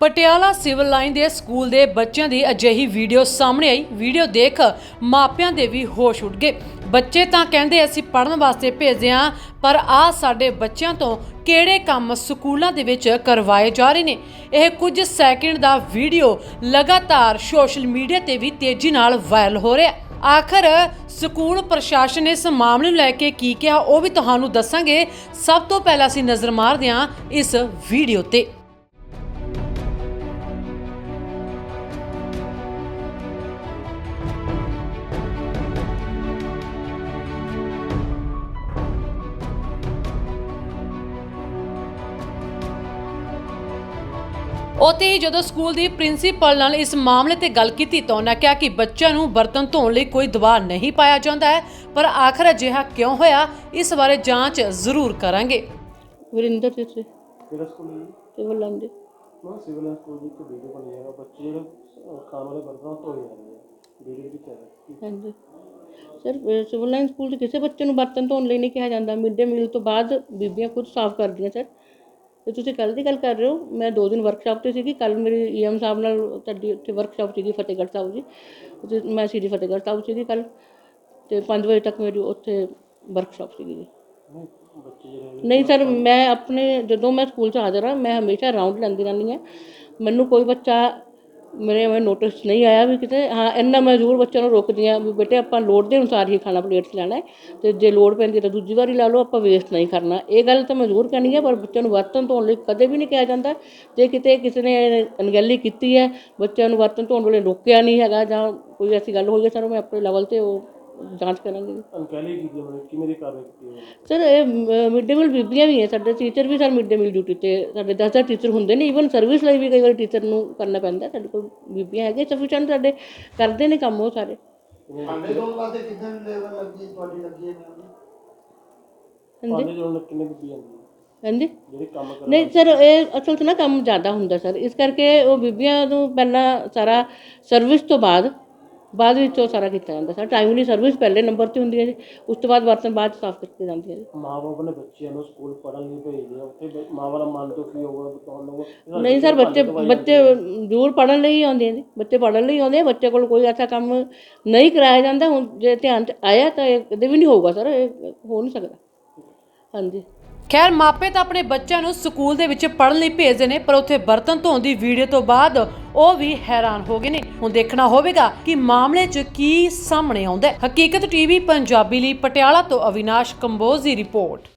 Patiala civil line ਦੇ school ਦੇ ਬੱਚਿਆਂ ਦੀ ਅਜਿਹੀ ਵੀਡੀਓ ਸਾਹਮਣੇ ਆਈ। ਵੀਡੀਓ ਦੇਖ ਮਾਪਿਆਂ ਦੇ ਵੀ ਹੋਸ਼ ਉੱਡ ਗਏ। ਬੱਚੇ ਤਾਂ ਕਹਿੰਦੇ ਅਸੀਂ ਪੜਨ ਵਾਸਤੇ ਭੇਜਦੇ ਹਾਂ, ਪਰ ਆ ਸਾਡੇ ਬੱਚਿਆਂ ਤੋਂ ਕਿਹੜੇ ਕੰਮ ਸਕੂਲਾਂ ਦੇ ਵਿੱਚ ਕਰਵਾਏ ਜਾ ਰਹੇ ਨੇ? ਇਹ ਕੁਝ ਸੈਕਿੰਡ ਦਾ ਵੀਡੀਓ ਲਗਾਤਾਰ ਸੋਸ਼ਲ ਮੀਡੀਆ ਤੇ ਵੀ ਤੇਜ਼ੀ ਨਾਲ ਵਾਇਰਲ ਹੋ ਰਿਹਾ ਆਖਰ ਸਕੂਲ ਪ੍ਰਸ਼ਾਸਨ ਇਸ ਮਾਮਲੇ ਨੂੰ ਲੈ ਕੇ ਕੀ ਕਿਹਾ ਉਹ ਵੀ ਤੁਹਾਨੂੰ ਦੱਸਾਂਗੇ। ਸਭ ਤੋਂ ਪਹਿਲਾਂ ਅਸੀਂ ਨਜ਼ਰ ਮਾਰਦੇ ਹਾਂ ਇਸ ਵੀਡੀਓ ਤੇ। ਉੱਥੇ ਹੀ ਜਦੋਂ ਸਕੂਲ ਦੀ ਪ੍ਰਿੰਸੀਪਲ ਨਾਲ ਇਸ ਮਾਮਲੇ ਤੇ ਗੱਲ ਕੀਤੀ ਤਾਂ ਉਹਨਾਂ ਕਿਹਾ ਕਿ ਬੱਚਿਆਂ ਨੂੰ ਬਰਤਨ ਧੋਣ ਲਈ ਕੋਈ ਦਬਾਅ ਨਹੀਂ ਪਾਇਆ ਜਾਂਦਾ ਹੈ ਪਰ ਆਖਰ ਅਜਿਹਾ ਕਿਉਂ ਹੋਇਆ ਇਸ ਬਾਰੇ ਜਾਂਚ ਜ਼ਰੂਰ ਕਰਾਂਗੇ। ਵਰਿੰਦਰ ਜੀ ਸੇ ਕਿਹੜਾ ਸਕੂਲ ਹੈ? ਜੀ? ਸਿਵਲ ਲਾਈਨ ਦੇ। ਮੈਂ ਸਿਵਲ ਸਕੂਲ ਦੀ ਇੱਕ ਵੀਡੀਓ ਬਣੀ ਹੈ ਬੱਚੇ ਜਿਹੜੇ ਅਹ, ਖਾਣ ਵਾਲੇ ਬਰਤਨ ਧੋਏ ਜਾ ਰਹੇ ਆ ਵੀਡੀਓ ਵਿੱਚ ਹੈ। ਕੀ ਹਾਂਜੀ। ਸਰ ਸਿਵਲ ਲਾਈਨ ਸਕੂਲ 'ਚ ਕਿਸੇ ਬੱਚੇ ਨੂੰ ਬਰਤਨ ਧੋਣ ਲਈ ਨਹੀਂ ਕਿਹਾ ਜਾਂਦਾ। ਮਿਡ ਡੇ ਮੀਲ ਤੋਂ ਬਾਅਦ ਬੀਬੀਆਂ ਖੁਦ ਸਾਫ਼ ਕਰਦੀਆਂ ਸਰ। ਤੇ ਤੁਸੀਂ ਕੱਲ ਦੀ ਗੱਲ ਕਰ ਰਹੇ ਹੋ, ਮੈਂ ਦੋ ਦਿਨ ਵਰਕਸ਼ਾਪ ਤੇ ਸੀਗੀ ਕੱਲ ਮੇਰੀ ਈਐਮ ਸਾਹਿਬ ਨਾਲ ਤੁਹਾਡੀ ਉੱਥੇ ਵਰਕਸ਼ਾਪ ਸੀਗੀ ਫਤਿਹਗੜ੍ਹ ਸਾਹਿਬ ਜੀ, ਉੱਥੇ ਮੈਂ ਸੀਡੀ ਫਤਿਹਗੜ੍ਹ ਸਾਹਿਬ ਸੀਗੀ ਕੱਲ ਤੇ 5 ਵਜੇ ਤੱਕ ਮੇਰੀ ਉੱਥੇ ਵਰਕਸ਼ਾਪ ਸੀਗੀ ਜੀ। ਨਹੀਂ ਨਹੀਂ ਸਰ ਮੈਂ ਆਪਣੇ ਜਦੋਂ ਮੈਂ ਸਕੂਲ 'ਚ ਹਾਜ਼ਰ ਹਾਂ, ਮੈਂ ਹਮੇਸ਼ਾ ਰਾਉਂਡ ਲੈਂਦੀ ਰਹਿੰਦੀ ਹਾਂ, ਮੈਨੂੰ ਕੋਈ ਬੱਚਾ ਮੇਰੇ ਮੈਂ ਨੋਟਿਸ ਨਹੀਂ ਆਇਆ ਵੀ ਕਿਤੇ। ਹਾਂ, ਇੰਨਾ ਮੈਂ ਜ਼ਰੂਰ ਬੱਚਿਆਂ ਨੂੰ ਰੋਕਦੀ ਹਾਂ ਵੀ ਬੇਟੇ ਆਪਾਂ ਲੋੜ ਦੇ ਅਨੁਸਾਰ ਹੀ ਖਾਣਾ ਪਲੇਟ 'ਚ ਲੈਣਾ ਹੈ ਤੇ ਜੇ ਲੋੜ ਪੈਂਦੀ ਤਾਂ ਦੂਜੀ ਵਾਰੀ ਲਾ ਲਓ, ਆਪਾਂ ਵੇਸਟ ਨਹੀਂ ਕਰਨਾ। ਇਹ ਗੱਲ ਤਾਂ ਮੈਂ ਜ਼ਰੂਰ ਕਹਿਣੀ ਹੈ, ਪਰ ਬੱਚਿਆਂ ਨੂੰ ਬਰਤਨ ਧੋਣ ਲਈ ਕਦੇ ਵੀ ਨਹੀਂ ਕਿਹਾ ਜਾਂਦਾ। ਜੇ ਕਿਤੇ ਕਿਸੇ ਨੇ ਅਣਗਹਿਲੀ ਕੀਤੀ ਹੈ, ਬੱਚਿਆਂ ਨੂੰ ਬਰਤਨ ਧੋਣ ਵੇਲੇ ਰੋਕਿਆ ਨਹੀਂ ਹੈਗਾ ਜਾਂ ਕੋਈ ਐਸੀ ਗੱਲ ਹੋਈ ਹੈ ਸਰ ਮੈਂ ਆਪਣੇ ਲੈਵਲ ਤੇ ਉਹ ਜਾਂਚ ਕਰਾਂਗੀ ਅਨਕੈਲੀ ਕੀਤੀ ਉਹਨੇ ਕਿਵੇਂ ਦੀ ਕਾਰਵਾਈ ਕੀਤੀ ਉਹਨੇ ਸਰ ਇਹ ਮਿਡ ਡੇ ਮੀਲ ਬੀਬੀਆਂ ਵੀ ਹੈ ਸਾਡੇ ਟੀਚਰ ਵੀ sir mid day meal duty ਤੇ ਸਾਡੇ 10 ਟੀਚਰ ਹੁੰਦੇ ਨੇ ਈਵਨ ਸਰਵਿਸ ਲਈ ਵੀ ਕਈ ਵਾਰ ਟੀਚਰ ਨੂੰ ਕਰਨਾ ਪੈਂਦਾ ਸਾਡੇ ਕੋਲ ਬੀਬੀਆਂ ਹੈਗੇ ਸਫੀਸ਼ੀਐਂਟ ਸਾਡੇ ਕਰਦੇ ਨੇ ਕੰਮ ਉਹ ਸਾਰੇ। ਸਾਡੇ ਕੋਲ ਵਾਸਤੇ ਕਿੰਨੇ ਲੈਵਲ ਲੱਗੀ ਤੁਹਾਡੀ ਲੱਗੀ ਹੈ ਹਾਂਜੀ। ਕਿੰਨੇ ਜਿਹੜੇ ਕੰਮ ਨਹੀਂ ਸਰ ਇਹ ਅਸਲ 'ਚ ਨਾ ਕੰਮ ਜ਼ਿਆਦਾ ਹੁੰਦਾ ਸਰ ਇਸ ਕਰਕੇ ਉਹ ਬੀਬੀਆਂ ਨੂੰ ਪਹਿਲਾਂ ਸਾਰਾ ਸਰਵਿਸ ਤੋਂ ਬਾਅਦ ਬਾਅਦ ਵਿੱਚ ਉਹ ਸਾਰਾ ਕੀਤਾ ਜਾਂਦਾ ਸਰ ਟਾਈਮਲੀ ਸਰਵਿਸ ਪਹਿਲੇ ਨੰਬਰ ਤੇ ਹੁੰਦੀ ਹੈ ਜੀ ਉਸ ਤੋਂ ਬਾਅਦ ਬਰਤਨ ਬਾਅਦ 'ਚ ਸਾਫ਼ ਕੀਤੇ ਜਾਂਦੇ ਆ ਜੀ। ਮਾਂ ਬਾਪ ਨੇ ਬੱਚਿਆਂ ਨੂੰ ਸਕੂਲ ਪੜ੍ਹਨ ਲਈ ਭੇਜਦੇ ਆ ਉੱਥੇ ਬ- ਮਾਂ ਵਾਲਾ ਮਨ ਦੁਖੀ ਹੋਊਗਾ ਤੁਹਾਨੂੰ ਨਹੀਂ ਸਰ ਬੱਚੇ ਬੱਚੇ ਜ਼ਰੂਰ ਪੜਨ ਲਈ ਆਉਂਦੇ ਜੀ ਬੱਚੇ ਪੜਨ ਲਈ ਆਉਂਦੇ ਆ ਬੱਚੇ ਕੋਲ ਕੋਈ ਐਸਾ ਕੰਮ ਨਹੀਂ ਕਰਾਇਆ ਜਾਂਦਾ ਹੁਣ ਜੇ ਧਿਆਨ ਚ ਆਇਆ ਤਾਂ ਇਹ ਕਦੇ ਵੀ ਨਹੀਂ ਹੋਊਗਾ ਸਰ ਇਹ ਹੋ ਨਹੀਂ ਸਕਦਾ। ਹਾਂਜੀ। ਖੈਰ, ਮਾਪੇ ਤਾਂ ਆਪਣੇ ਬੱਚਿਆਂ ਨੂੰ ਸਕੂਲ ਦੇ ਵਿੱਚ ਪੜ੍ਹਨ ਲਈ ਭੇਜਦੇ ਨੇ, ਪਰ ਉੱਥੇ ਬਰਤਨ ਧੋਣ ਦੀ ਵੀਡੀਓ ਤੋਂ ਬਾਅਦ ਉਹ ਵੀ ਹੈਰਾਨ ਹੋ ਗਏ ਨੇ। ਹੁਣ ਦੇਖਣਾ ਹੋਵੇਗਾ ਕਿ ਮਾਮਲੇ 'ਚ ਕੀ ਸਾਹਮਣੇ ਆਉਂਦਾ ਹੈ। ਹਕੀਕਤ ਟੀਵੀ, ਪੰਜਾਬੀ ਲਈ ਪਟਿਆਲਾ ਤੋਂ ਅਵਿਨਾਸ਼ ਕੰਬੋਜ ਦੀ ਰਿਪੋਰਟ।